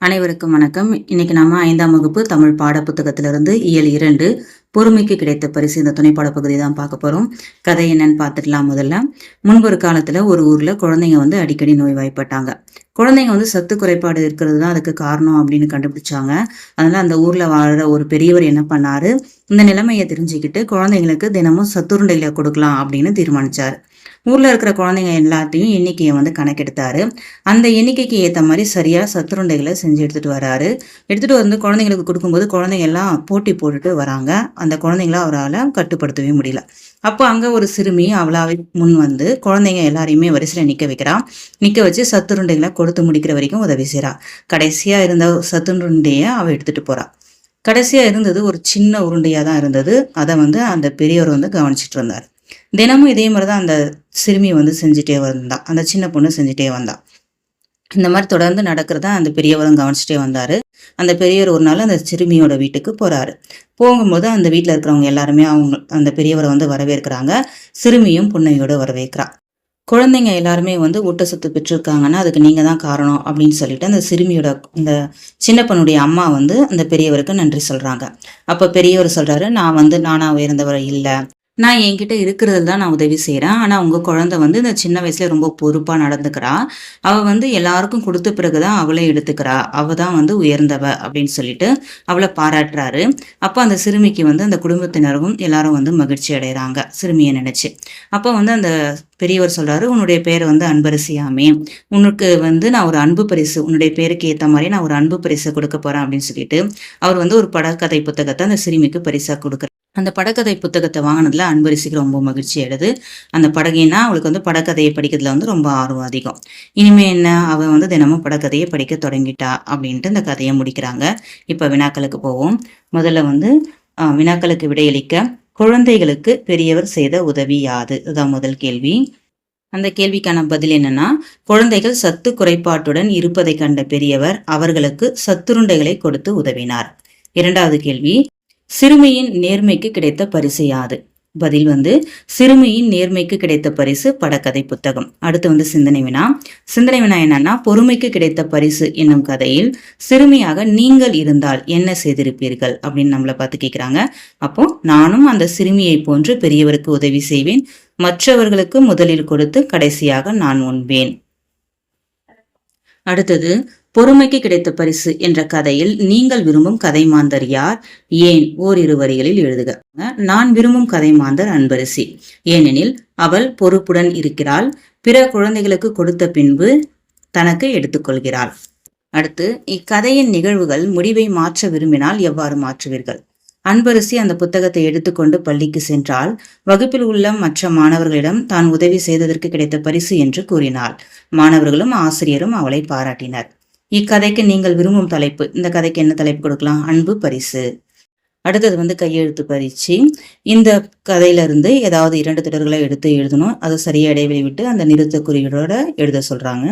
அனைவருக்கும் வணக்கம். இன்னைக்கு நாம ஐந்தாம் வகுப்பு தமிழ் பாட புத்தகத்திலிருந்து இயல் இரண்டு பொறுமைக்கு கிடைத்த பரிசு இந்த துணைப்பாட பகுதி தான் பார்க்க போறோம். கதை என்னன்னு பார்த்துக்கலாம் முதல்ல. முன்பொரு காலத்துல ஒரு ஊர்ல குழந்தைங்க வந்து அடிக்கடி நோய்வாய்ப்பட்டாங்க. குழந்தைங்க வந்து சத்து குறைபாடு இருக்கிறது தான் அதுக்கு காரணம் அப்படின்னு கண்டுபிடிச்சாங்க. அதனால அந்த ஊர்ல வாழ்ற ஒரு பெரியவர் என்ன பண்ணாரு? இந்த நிலைமையை தெரிஞ்சுக்கிட்டு குழந்தைங்களுக்கு தினமும் சத்துருண்டைகளை கொடுக்கலாம் அப்படின்னு தீர்மானிச்சாரு. ஊர்ல இருக்கிற குழந்தைங்க எல்லாத்தையும் எண்ணிக்கையை வந்து கணக்கெடுத்தாரு. அந்த எண்ணிக்கைக்கு ஏற்ற மாதிரி சரியா சத்துருண்டைகளை செஞ்சு எடுத்துட்டு வராரு. எடுத்துட்டு வந்து குழந்தைங்களுக்கு கொடுக்கும்போது குழந்தைங்க எல்லாம் போட்டி போட்டுட்டு வராங்க. அந்த குழந்தைங்கள அவரால் கட்டுப்படுத்தவே முடியல. அப்போ அங்கே ஒரு சிறுமி அவளாவே முன் வந்து குழந்தைங்க எல்லாரையுமே வரிசையில நிற்க வைக்கிறான் நிற்க வச்சு சத்துருண்டைகளை கொடுத்து முடிக்கிற வரைக்கும் உதவி செய்றா. கடைசியா இருந்த சத்துருண்டையை அவள் எடுத்துட்டு போகிறாள் கடைசியா இருந்தது ஒரு சின்ன உருண்டையாக தான் இருந்தது. அதை வந்து அந்த பெரியவர் வந்து கவனிச்சிட்டு இருந்தார் தினமும் இதே மாதிரி தான் அந்த சிறுமி வந்து செஞ்சுட்டே வந்தா. அந்த சின்ன பொண்ணு செஞ்சுட்டே வந்தா. இந்த மாதிரி தொடர்ந்து நடக்கிறத அந்த பெரியவரும் கவனிச்சுட்டே வந்தார். அந்த பெரியவர் ஒரு நாள் அந்த சிறுமியோட வீட்டுக்கு போறாரு. போகும்போது அந்த வீட்டில் இருக்கிறவங்க எல்லாருமே அவங்க அந்த பெரியவரை வந்து வரவேற்கிறாங்க. சிறுமியும் புன்னையோட வரவேற்கிறா. குழந்தைங்க எல்லாருமே வந்து ஊட்டச்சத்து பெற்றிருக்காங்கன்னா அதுக்கு நீங்கள் தான் காரணம் அப்படின்னு சொல்லிட்டு அந்த சிறுமியோட இந்த சின்னப்பனுடைய அம்மா வந்து அந்த பெரியவருக்கு நன்றி சொல்கிறாங்க அப்போ பெரியவர் சொல்கிறாரு நான் வந்து நானா உயர்ந்தவர் இல்லை. நான் என்கிட்ட இருக்கிறதுல தான் நான் உதவி செய்கிறேன் ஆனால் உங்கள் குழந்தை வந்து இந்த சின்ன வயசுல ரொம்ப பொறுப்பாக நடந்துக்கிறா. அவள் வந்து எல்லாருக்கும் கொடுத்த பிறகு தான் அவளே எடுத்துக்கிறா. அவள் தான் வந்து உயர்ந்தவ அப்படின்னு சொல்லிட்டு அவளை பாராட்டுறாரு. அப்போ அந்த சிறுமிக்கு வந்து அந்த குடும்பத்தினரும் எல்லாரும் வந்து மகிழ்ச்சி அடைகிறாங்க சிறுமியை நினச்சி. அப்போ வந்து அந்த பெரியவர் சொல்றாரு உன்னுடைய பேர் வந்து அன்பரசியாமே. உனக்கு வந்து நான் ஒரு அன்பு பரிசு உன்னுடைய பேருக்கு ஏற்ற மாதிரி நான் ஒரு அன்பு பரிசு கொடுக்க போறேன். அப்படின்னு சொல்லிட்டு அவர் வந்து ஒரு படக்கதை புத்தகத்தை அந்த சிறுமிக்கு பரிசா கொடுக்குறாரு. அந்த படக்கதை புத்தகத்தை வாங்கினதில் அன்பரிசிக்கு ரொம்ப மகிழ்ச்சி ஆயிடுது. அந்த படகைனா அவளுக்கு வந்து படக்கதையை படிக்கிறதுல வந்து ரொம்ப ஆர்வம் அதிகம். இனிமே என்ன? அவள் வந்து தினமும் படக்கதையை படிக்க தொடங்கிட்டா அப்படின்ட்டு இந்த கதையை முடிக்கிறாங்க. இப்போ வினாக்களுக்கு போவோம். முதல்ல வந்து வினாக்களுக்கு விடையளிக்க குழந்தைகளுக்கு பெரியவர் செய்த உதவி யாது? இதுதான் முதல் கேள்வி. அந்த கேள்விக்கான பதில் என்னன்னா குழந்தைகள் சத்து குறைபாட்டுடன் இருப்பதை கண்ட பெரியவர் அவர்களுக்கு சத்துருண்டைகளை கொடுத்து உதவினார். இரண்டாவது கேள்வி சிறுமியின் நேர்மைக்கு கிடைத்த பரிசு யாது? பதில் வந்து சிறுமியின் நேர்மைக்கு கிடைத்த பரிசு படக்கதை புத்தகம். அடுத்து வந்து சிந்தனை வினா. சிந்தனை வினா என்னன்னா பொறுமைக்கு கிடைத்த பரிசு என்னும் கதையில் சிறுமியாக நீங்கள் இருந்தால் என்ன செய்திருப்பீர்கள்? அப்படின்னு நம்மளை பார்த்து கேட்குறாங்க அப்போ நானும் அந்த சிறுமியை போன்று பெரியவருக்கு உதவி செய்வேன். மற்றவர்களுக்கு முதலில் கொடுத்து கடைசியாக நான் உண்பேன். அடுத்தது பொறுமைக்கு கிடைத்த பரிசு என்ற கதையில் நீங்கள் விரும்பும் கதை மாந்தர் யார்? ஏன்? ஓரிரு வரிகளில் எழுதுக. நான் விரும்பும் கதை மாந்தர் அன்பரசி. ஏனெனில் அவள் பொறுப்புடன் இருக்கிறாள். பிற குழந்தைகளுக்கு கொடுத்த பின்பு தனக்கு எடுத்துக்கொள்கிறாள் அடுத்து இக்கதையின் நிகழ்வுகள் முடிவை மாற்ற விரும்பினால் எவ்வாறு மாற்றுவீர்கள்? அன்பரசி அந்த புத்தகத்தை எடுத்துக்கொண்டு பள்ளிக்கு சென்றால் வகுப்பில் உள்ள மற்ற மாணவர்களிடம் தான் உதவி செய்ததற்கு கிடைத்த பரிசு என்று கூறினாள். மாணவர்களும் ஆசிரியரும் அவளை பாராட்டினர். இக்கதைக்கு நீங்கள் விரும்பும் தலைப்பு. இந்த கதைக்கு என்ன தலைப்பு கொடுக்கலாம்? அன்பு பரிசு. அடுத்தது வந்து கையெழுத்து பரீட்சை. இந்த கதையிலிருந்து ஏதாவது இரண்டு தொடர்களை எடுத்து எழுதணும். அது சரியாக இடைவெளி விட்டு அந்த நிறுத்த குறியீடோட எழுத சொல்கிறாங்க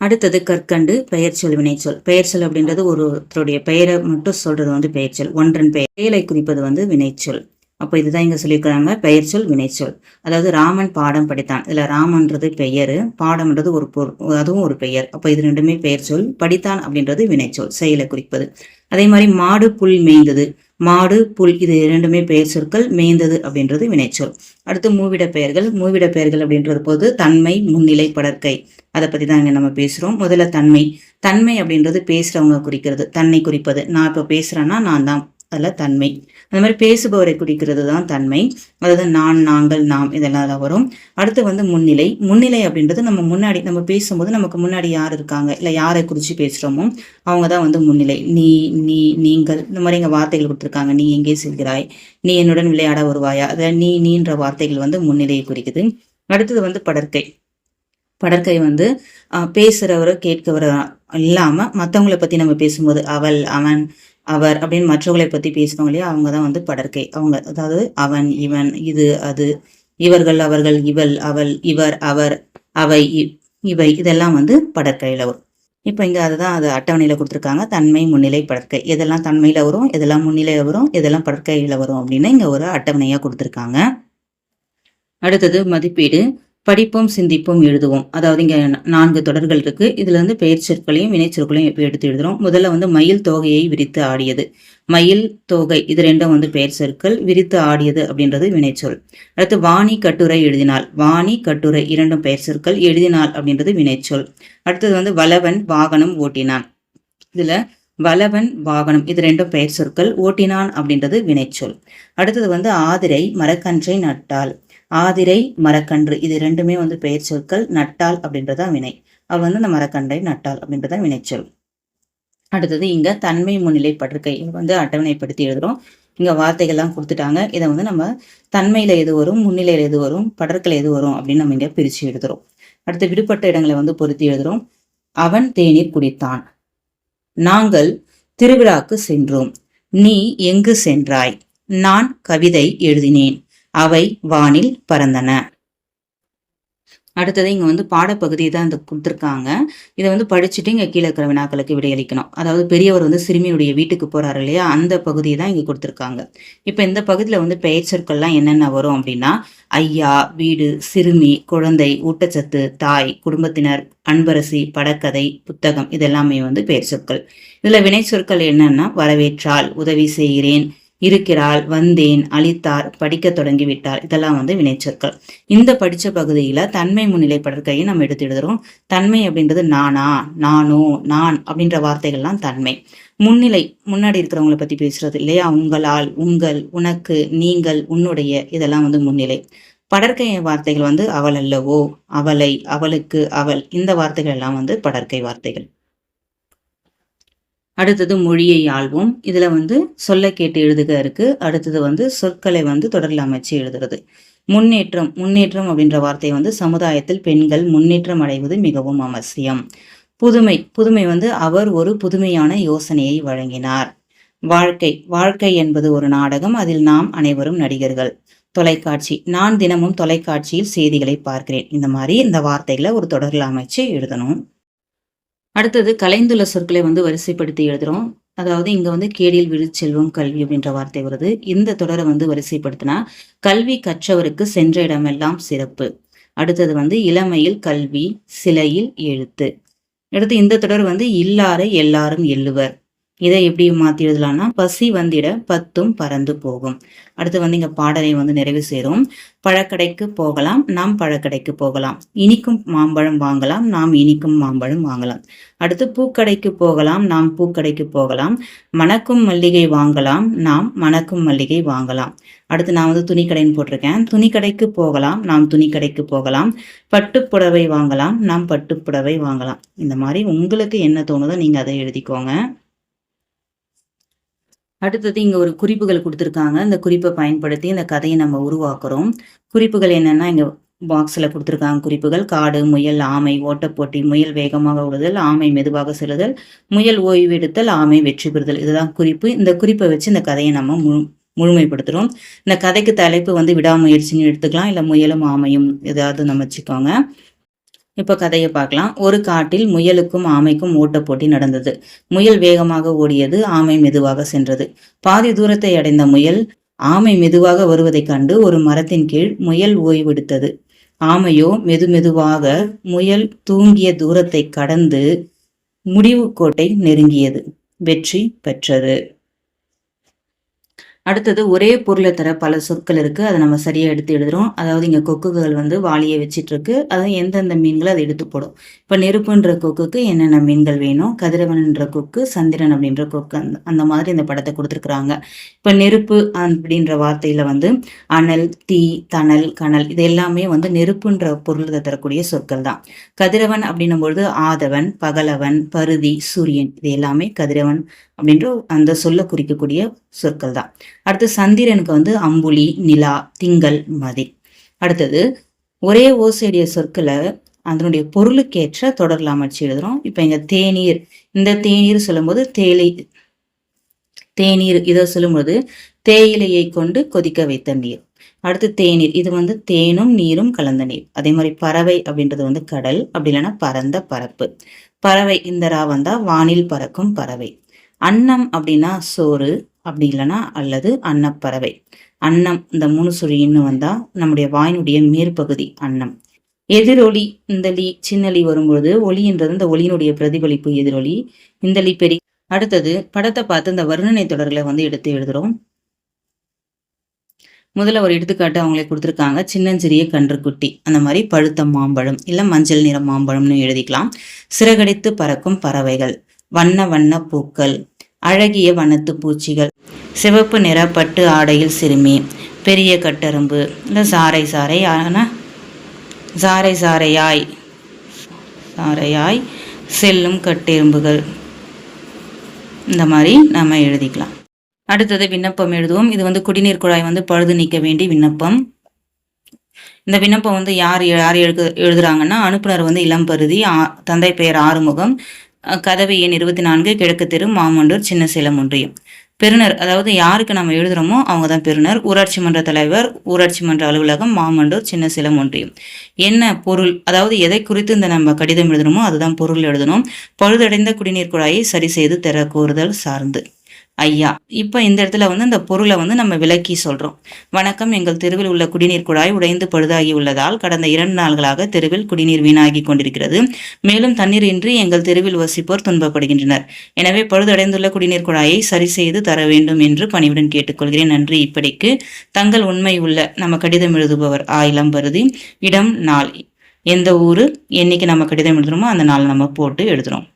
அடுத்தது கற்கண்டு பெயர்ச்சொல் வினைச்சொல் பெயர்ச்சொல் அப்படின்றது ஒருத்தருடைய பெயரை மட்டும் சொல்றது வந்து பெயர்ச்சொல் ஒன்றன் பெயர் செயலை குறிப்பது வந்து வினைச்சொல் அப்போ இதுதான் இங்கே சொல்லியிருக்கிறாங்க பெயர்ச்சொல் வினைச்சொல் அதாவது ராமன் பாடம் படித்தான். இதில் ராமன்றது பெயர் பாடம்ன்றது ஒரு பொருள் அதுவும் ஒரு பெயர். அப்போ இது ரெண்டுமே பெயர்ச்சொல் படித்தான் அப்படின்றது வினைச்சொல் செயலை குறிப்பது. அதே மாதிரி மாடு புல் மேய்ந்தது. மாடு புல் இது இரண்டுமே பெயர் சொற்கள் மேய்ந்தது அப்படின்றது வினைச்சொல் அடுத்து மூவிட பெயர்கள் மூவிட பெயர்கள் அப்படின்றது போது தன்மை முன்னிலை படற்கை. அதை பற்றி தான் இங்கே நம்ம பேசுகிறோம் முதல்ல தன்மை. தன்மை அப்படின்றது பேசுகிறவங்க குறிக்கிறது தன்னை குறிப்பது. நான் இப்போ பேசுகிறேன்னா நான் தான். அதில் தன்மை. அந்த மாதிரி பேசுபவரை குறிக்கிறது தான் தன்மை. அதாவது நான் நாங்கள் நாம் இதெல்லாம் வரும். அடுத்து வந்து முன்னிலை. முன்னிலை அப்படின்றது நம்ம முன்னாடி நம்ம பேசும்போது நமக்கு முன்னாடி யார் இருக்காங்க? இல்லை யாரை குறித்து பேசுகிறோமோ அவங்க தான் வந்து முன்னிலை. நீ நீ நீங்கள். இந்த மாதிரி இங்கே வார்த்தைகள் கொடுத்துருக்காங்க. நீ எங்கே செல்கிறாய்? நீ என்னுடன் விளையாட வருவாயா? அதாவது நீ நீன்ற வார்த்தைகள் வந்து முன்னிலையை குறிக்குது. அடுத்தது வந்து படற்கை. படற்கை வந்து பேசுகிறவரோ பேசுறவரோ கேட்கவரோ இல்லாம மற்றவங்கள பற்றி நம்ம பேசும்போது அவள் அவன் அவர் அப்படின்னு மற்றவங்களை பற்றி பேசுவாங்க இல்லையா அவங்க தான் வந்து படற்கை. அவங்க அதாவது அவன் இவன் இது அது இவர்கள் அவர்கள் இவள் அவள் இவர் அவர் அவை இ- இவை இதெல்லாம் வந்து படற்கையில் வரும். இப்போ இங்கே அதுதான் அது அட்டவணையில் கொடுத்துருக்காங்க. தன்மை முன்னிலை படற்கை. எதெல்லாம் தன்மையில் வரும் எதெல்லாம் முன்னிலையில் வரும் எதெல்லாம் படற்கையில் வரும் அப்படின்னு இங்கே ஒரு அட்டவணையாக கொடுத்துருக்காங்க. அடுத்தது மதிப்பீடு. படிப்போம் சிந்திப்போம் எழுதுவோம். அதாவது இங்கே நான்கு தொடர்கள் இருக்கு. இதுல வந்து பெயர் சொற்களையும் வினைச்சொற்களையும் இப்போ எடுத்து எழுதுறோம். முதல்ல வந்து மயில் தோகையை விரித்து ஆடியது. மயில் தோகை இது ரெண்டும் வந்து பெயர் சொற்கள். விரித்து ஆடியது அப்படின்றது வினைச்சொல் அடுத்து வாணி கட்டுரை எழுதினால். வாணி கட்டுரை இரண்டும் பெயர் சொற்கள். எழுதினால் அப்படின்றது வினைச்சொல் அடுத்தது வந்து வளவன் வாகனம் ஓட்டினான். இதுல வளவன் வாகனம் இது ரெண்டும் பெயர் சொற்கள். ஓட்டினான் அப்படின்றது வினைச்சொல் அடுத்தது வந்து ஆதிரை மரக்கன்றை நட்டாள். ஆதிரை மரக்கன்று இது ரெண்டுமே வந்து பெயர் சொற்கள் நட்டால் அப்படின்றதான் வினை. அவள் வந்து அந்த மரக்கன்றை நட்டால் அப்படின்றதான் வினைச்சொல். அடுத்தது இங்க தன்மை முன்னிலை படுக்கை வந்து அட்டவணைப்படுத்தி எழுதுறோம். இங்க வார்த்தைகள்லாம் கொடுத்துட்டாங்க. இதை வந்து நம்ம தன்மையில எது வரும் முன்னிலையில எது வரும் படற்கள் எது வரும் அப்படின்னு நம்ம இங்க பிரிச்சு எழுதுறோம். அடுத்து விடுபட்ட இடங்களை வந்து பொருத்தி எழுதுறோம். அவன் தேநீர் குடித்தான். நாங்கள் திருவிழாக்கு சென்றோம். நீ எங்கு சென்றாய்? நான் கவிதை எழுதினேன். அவை வானில் பறந்தன. அடுத்தது இங்கே வந்து பாடப்பகுதி தான் இந்த கொடுத்துருக்காங்க. இதை வந்து படிச்சுட்டு இங்கே கீழே இருக்கிற வினாக்களுக்கு விடையளிக்கணும். அதாவது பெரியவர் வந்து சிறுமியுடைய வீட்டுக்கு போகிறாரு இல்லையா? அந்த பகுதியை தான் இங்கே கொடுத்துருக்காங்க. இப்போ இந்த பகுதியில் வந்து பெயர் சொற்கள்லாம் என்னென்ன வரும் அப்படின்னா ஐயா வீடு சிறுமி குழந்தை ஊட்டச்சத்து தாய் குடும்பத்தினர் அன்பரசி படக்கதை புத்தகம் இதெல்லாமே வந்து பெயர் சொற்கள். இதில் வினை சொற்கள் என்னன்னா வரவேற்றால் உதவி செய்கிறேன் இருக்கிறாள் வந்தேன் அளித்தார் படிக்க தொடங்கிவிட்டார். இதெல்லாம் வந்து வினைச்சொற்கள் இந்த படிச்ச பகுதியில தன்மை முன்னிலை படற்கையை நம்ம எடுத்து எழுதுறோம். தன்மை அப்படின்றது நானா நானோ நான் அப்படின்ற வார்த்தைகள்லாம் தன்மை. முன்னிலை முன்னாடி இருக்கிறவங்கள பத்தி பேசுறது இல்லையா? உங்களால் உங்கள் உனக்கு நீங்கள் உன்னுடைய இதெல்லாம் வந்து முன்னிலை. படற்கை வார்த்தைகள் வந்து அவள் அல்லவோ அவளை அவளுக்கு அவள். இந்த வார்த்தைகள் எல்லாம் வந்து படற்கை வார்த்தைகள். அடுத்தது மொழியை ஆள்வோம். இதில் வந்து சொல்ல கேட்டு எழுதுக இருக்கு. அடுத்தது வந்து சொற்களை வந்து தொடரில் அமைச்சு எழுதுறது. முன்னேற்றம் முன்னேற்றம் அப்படின்ற வார்த்தை வந்து சமுதாயத்தில் பெண்கள் முன்னேற்றம் அடைவது மிகவும் அவசியம். புதுமை புதுமை வந்து அவர் ஒரு புதுமையான யோசனையை வழங்கினார். வாழ்க்கை வாழ்க்கை என்பது ஒரு நாடகம். அதில் நாம் அனைவரும் நடிகர்கள். தொலைக்காட்சி நான் தினமும் தொலைக்காட்சியில் செய்திகளை பார்க்கிறேன். இந்த மாதிரி இந்த வார்த்தைகளை ஒரு தொடரில் அமைச்சு எழுதணும். அடுத்தது கலைந்துள்ள சொற்களை வந்து வரிசைப்படுத்தி எழுதுறோம். அதாவது இங்க வந்து கேடில் விழுச்செல்வம் கல்வி அப்படின்ற வார்த்தை வருது. இந்த தொடரை வந்து வரிசைப்படுத்தினா கல்வி கற்றவருக்கு சென்ற இடமெல்லாம் சிறப்பு. அடுத்தது வந்து இளமையில் கல்வி சிலையில் எழுத்து. அடுத்து இந்த தொடர் வந்து இல்லாரை எல்லாரும் எள்ளுவர். இதை எப்படி மாற்றி எழுதலாம்னா பசி வந்திட பத்தும் பறந்து போகும். அடுத்து வந்து இங்கே பாடலை வந்து நிறைவு சேரும் பழக்கடைக்கு போகலாம் நாம் பழக்கடைக்கு போகலாம். இனிக்கும் மாம்பழம் வாங்கலாம் நாம் இனிக்கும் மாம்பழம் வாங்கலாம். அடுத்து பூக்கடைக்கு போகலாம் நாம் பூக்கடைக்கு போகலாம். மணக்கும் மல்லிகை வாங்கலாம் நாம் மணக்கும் மல்லிகை வாங்கலாம். அடுத்து நான் வந்து துணிக்கடைன்னு போட்டிருக்கேன். துணிக்கடைக்கு போகலாம் நாம் துணிக்கடைக்கு போகலாம். பட்டுப்புடவை வாங்கலாம் நாம் பட்டுப்புடவை வாங்கலாம். இந்த மாதிரி உங்களுக்கு என்ன தோணுதோ நீங்கள் அதை எழுதிக்கோங்க. அடுத்தது இங்கே ஒரு குறிப்புகள் கொடுத்துருக்காங்க. இந்த குறிப்பை பயன்படுத்தி இந்த கதையை நம்ம உருவாக்குறோம். குறிப்புகள் என்னென்னா இங்கே பாக்ஸில் கொடுத்துருக்காங்க குறிப்புகள். காடு முயல் ஆமை ஓட்டப்போட்டி முயல் வேகமாக ஓடுதல் ஆமை மெதுவாக செல்லுதல் முயல் ஓய்வெடுத்தல் ஆமை வெற்றி பெறுதல். இதுதான் குறிப்பு. இந்த குறிப்பை வச்சு இந்த கதையை நம்ம முழு முழுமைப்படுத்துகிறோம் இந்த கதைக்கு தலைப்பு வந்து விடாமுயற்சின்னு எடுத்துக்கலாம். இல்லை முயலும் ஆமையும் ஏதாவது நம்ம வச்சுக்கோங்க. இப்போ கதையை பார்க்கலாம். ஒரு காட்டில் முயலுக்கும் ஆமைக்கும் ஓட்டப்போட்டி நடந்தது. முயல் வேகமாக ஓடியது ஆமை மெதுவாக சென்றது. பாதி தூரத்தை அடைந்த முயல் ஆமை மெதுவாக வருவதைக் கண்டு ஒரு மரத்தின் கீழ் முயல் ஓய்வெடுத்தது. ஆமையோ மெது மெதுவாக முயல் தூங்கிய தூரத்தை கடந்து முடிவுக்கோட்டை நெருங்கியது. வெற்றி பெற்றது. அடுத்தது ஒரே பொருளை தர பல சொற்கள் இருக்குது அதை நம்ம சரியாக எடுத்து எழுதுறோம். அதாவது இங்கே கொக்குகள் வந்து வாளியை வச்சிட்ருக்கு அதாவது எந்தெந்த மீன்களை அதை எடுத்து போடும். இப்போ நெருப்புன்ற கொக்குக்கு என்னென்ன மீன்கள் வேணும்? கதிரவன்ன்ற கொக்கு சந்திரன் அப்படின்ற கொக்கு. அந்த அந்த மாதிரி இந்த படத்தை கொடுத்துருக்குறாங்க. இப்போ நெருப்பு அப்படின்ற வார்த்தையில் வந்து அனல் தீ தணல் கனல் இது எல்லாமே வந்து நெருப்புன்ற பொருளை தரக்கூடிய சொற்கள் தான். கதிரவன் அப்படின்னும் பொழுது ஆதவன் பகலவன் பருதி சூரியன் இது எல்லாமே கதிரவன் அப்படின்ற அந்த சொல்ல குறிக்கக்கூடிய சொற்கள் தான். அடுத்து சந்திரனுக்கு வந்து அம்புலி நிலா திங்கள் மதி. அடுத்தது ஒரே ஓசையுடைய சொற்களை அதனுடைய பொருளுக்கேற்ற தொடரில் அமைச்சு எழுதுறோம். இப்போ இங்கே தேநீர் இந்த தேநீர் சொல்லும்போது தேலை தேநீர் இதை சொல்லும்போது தேயிலையை கொண்டு கொதிக்க வைத்த நீர். அடுத்து தேநீர் இது வந்து தேனும் நீரும் கலந்த நீர். அதே மாதிரி பறவை அப்படின்றது வந்து கடல் அப்படி இல்லைன்னா பரந்த பரப்பு. பறவை இந்த ரா வந்தா வானில் பறக்கும் பறவை. அன்னம் அப்படின்னா சோறு அப்படி இல்லைன்னா அல்லது அன்னப்பறவை. அன்னம் இந்த மூணு சுழின்னு வந்தா நம்முடைய வாயினுடைய மேற்பகுதி அன்னம். எதிரொலி இந்த லி சின்னலி வரும்பொழுது ஒலின்றது இந்த ஒலியினுடைய பிரதிபலிப்பு எதிரொலி இந்த லி பெரிய அடுத்தது படத்தை பார்த்து இந்த வர்ணனை தொடர்களை வந்து எடுத்து எழுதுறோம். முதல்ல ஒரு எடுத்துக்காட்டு அவங்களே கொடுத்துருக்காங்க. சின்னஞ்சிறிய கன்றுக்குட்டி அந்த மாதிரி பழுத்த மாம்பழம் இல்லை மஞ்சள் நிற மாம்பழம்னு எழுதிக்கலாம். சிறகடித்து பறக்கும் பறவைகள் வண்ண வண்ண பூக்கள் அழகிய வனத்து பூச்சிகள். சிவப்பு நிற பட்டு ஆடையில் சிறுமி. பெரிய கட்டெரும்பு. இல்லை சாறை சாறை ஆன சாறை சாறையாய் சாறையாய் செல்லும் கட்டெரும்புகள். இந்த மாதிரி நம்ம எழுதிக்கலாம். அடுத்தது விண்ணப்பம் எழுதுவோம். இது வந்து குடிநீர் குழாய் வந்து பழுது நீக்க வேண்டி விண்ணப்பம். இந்த விண்ணப்பம் வந்து யார் யார் எழுது எழுதுறாங்கன்னா அனுப்புனர் வந்து இளம்பருதி தந்தை பெயர் ஆறுமுகம் கதவு எண் இருபத்தி நான்கு கிழக்கு தெரு மாமண்டூர் சின்ன சேலம் ஒன்றியம். பெறுநர் அதாவது யாருக்கு நம்ம எழுதுகிறோமோ அவங்க தான் பெறுநர் ஊராட்சி மன்ற தலைவர் ஊராட்சி மன்ற அலுவலகம் மாமண்டூர் சின்னசேலம் ஒன்றியம். என்ன பொருள் அதாவது எதை குறித்து இந்த நம்ம கடிதம் எழுதணுமோ அதுதான் பொருள் எழுதணும். பழுதடைந்த குடிநீர் குழாயை சரி செய்து தர கோருதல் சார்ந்து. ஐயா. இப்போ இந்த இடத்துல வந்து அந்த பொருளை வந்து நம்ம விளக்கி சொல்கிறோம் வணக்கம் எங்கள் தெருவில் உள்ள குடிநீர் குழாய் உடைந்து பழுதாகி உள்ளதால் கடந்த இரண்டு நாள்களாக தெருவில் குடிநீர் வீணாகி கொண்டிருக்கிறது. மேலும் தண்ணீர் இன்றி எங்கள் தெருவில் வசிப்போர் துன்பப்படுகின்றனர். எனவே பழுதடைந்துள்ள குடிநீர் குழாயை சரி செய்து தர வேண்டும் என்று பணிவுடன் கேட்டுக்கொள்கிறேன். நன்றி. இப்படிக்கு தங்கள் உண்மை உள்ள நம்ம கடிதம் எழுதுபவர் ஆ இளம்பருதி இடம் நாள். எந்த ஊர் என்னைக்கு நம்ம கடிதம் எழுதுறோமோ அந்த நாள் நம்ம போட்டு எழுதுறோம்.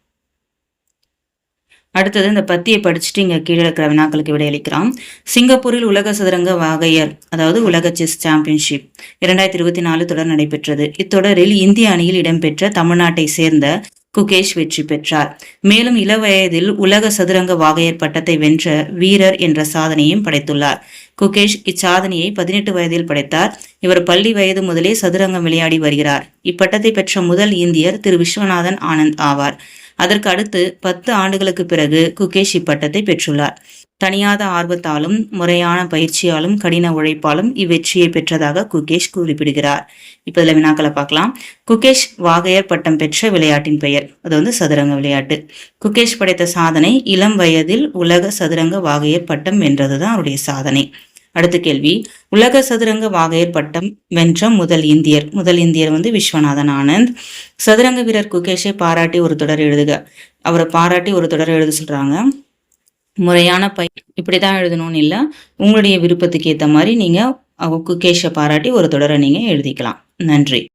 அடுத்தது இந்த பத்தியை படிச்சுட்டு இங்கே கீழே இருக்கிற வினாக்களுக்கு விடையளிக்கிறான் சிங்கப்பூரில் உலக சதுரங்க வாகையர் அதாவது உலக செஸ் சாம்பியன்ஷிப் இரண்டாயிரத்தி இருபத்தி நாலு தொடர் நடைபெற்றது. இத்தொடரில் இந்திய அணியில் இடம்பெற்ற தமிழ்நாட்டை சேர்ந்த குகேஷ் வெற்றி பெற்றார். மேலும் இளவயதில் உலக சதுரங்க வாகையர் பட்டத்தை வென்ற வீரர் என்ற சாதனையும் படைத்துள்ளார். குகேஷ் இச்சாதனையை பதினெட்டு வயதில் படைத்தார். இவர் பள்ளி வயது முதலே சதுரங்கம் விளையாடி வருகிறார். இப்பட்டத்தை பெற்ற முதல் இந்தியர் திரு விஸ்வநாதன் ஆனந்த் ஆவார். அதற்கு அடுத்து பத்து ஆண்டுகளுக்கு பிறகு குகேஷ் இப்பட்டத்தை பெற்றுள்ளார். தனியாத ஆர்வத்தாலும் முறையான பயிற்சியாலும் கடின உழைப்பாலும் இவ்வெற்றியை பெற்றதாக குகேஷ் குறிப்பிடுகிறார். இப்ப இதுல வினாக்களை பார்க்கலாம். குகேஷ் வாகையர் பட்டம் பெற்ற விளையாட்டின் பெயர். அது வந்து சதுரங்க விளையாட்டு. குகேஷ் படைத்த சாதனை இளம் வயதில் உலக சதுரங்க வாகையர் பட்டம் வென்றதுதான் அவருடைய சாதனை. அடுத்த கேள்வி. உலக சதுரங்க வாகையர் பட்டம் வென்ற முதல் இந்தியர். முதல் இந்தியர் வந்து விஸ்வநாதன் ஆனந்த். சதுரங்க வீரர் குகேஷை பாராட்டி ஒரு தொடர் எழுதுக. அவரை பாராட்டி ஒரு தொடர் எழுத சொல்றாங்க. முறையான பை இப்படிதான் எழுதணும்னு இல்லை. உங்களுடைய விருப்பத்துக்கு ஏற்ற மாதிரி நீங்க குகேஷை பாராட்டி ஒரு தொடரை நீங்க எழுதிக்கலாம். நன்றி.